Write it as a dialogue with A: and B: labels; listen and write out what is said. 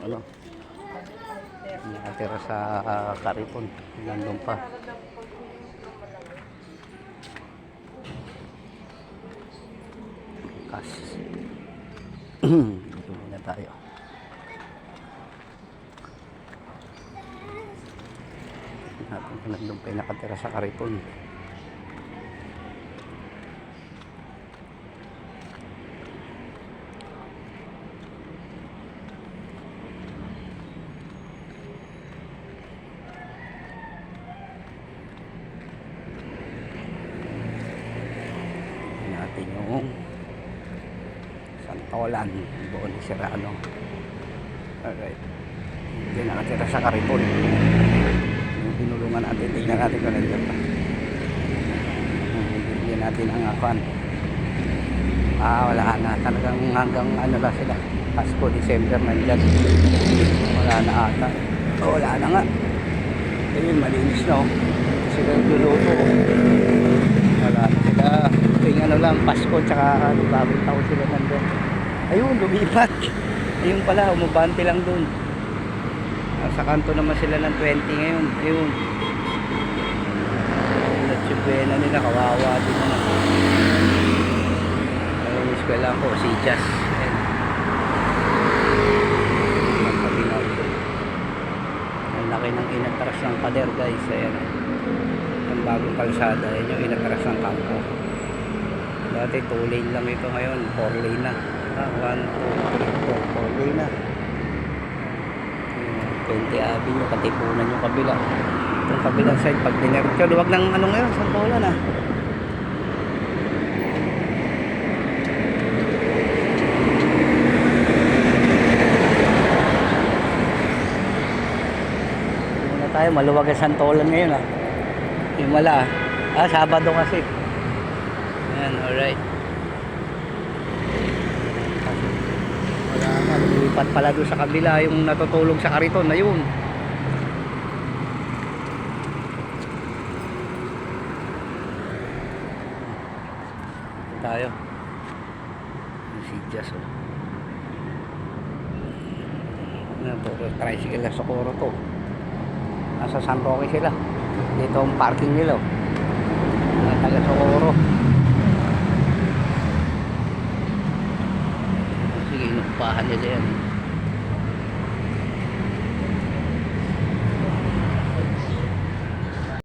A: ano, nakatira sa uh, Karipon. Nandun pa. Kas. Dito muna tayo. Natin kung nandun pa nakatira sa Karipon. Natin yung Santolan, buo ni Serrano. Alright. Hindi nakatira sa Karipon. Yung binulungan natin, tingnan natin kung nandiyan pa. Bibigyan natin ang akuan. Ah, wala na. Talagang hanggang ano na sila. Pasko, December nandyan. Wala na ata. Oh, wala na nga. Ayun, malinis na oh. Sila nagluluto oh. Wala na sila. Tuwing ano lang, Pasko, tsaka ano, bagong taon sila nandun. Ayun, lumipat. Ayun pala, umabante lang dun. Sa kanto naman sila ng 20 ngayon. Ayun. Natsibena nila, kawawa din na. Ayun, yung eskwela ko, si ko. Ang laki ng inatras ng pader guys. Ayan. Ang bagong kalsada. Ayan yung inatras ng kampo. Dati 2 lane lang ito ngayon. 4 lane na. Ah, 1, 2, 3, 4. 4 lane na. Yung 20 Avenue, katipunan yung kabila. Itong kabilang side, pag dinercho, luwag ng ano ngayon, Santolan ah. Tayo, maluwag ang Santolan ngayon ah. Himala. Ah, Sabado kasi. Ayan, alright. Wala na, lumipat pala doon sa kabila yung natutulog sa kariton na yun. Tayo. Si Jazz oh. Ano, puro tricycle na Socorro to. Nasa San Roque sila. Dito ang parking nila. oh. Taga Socorro. Bahan.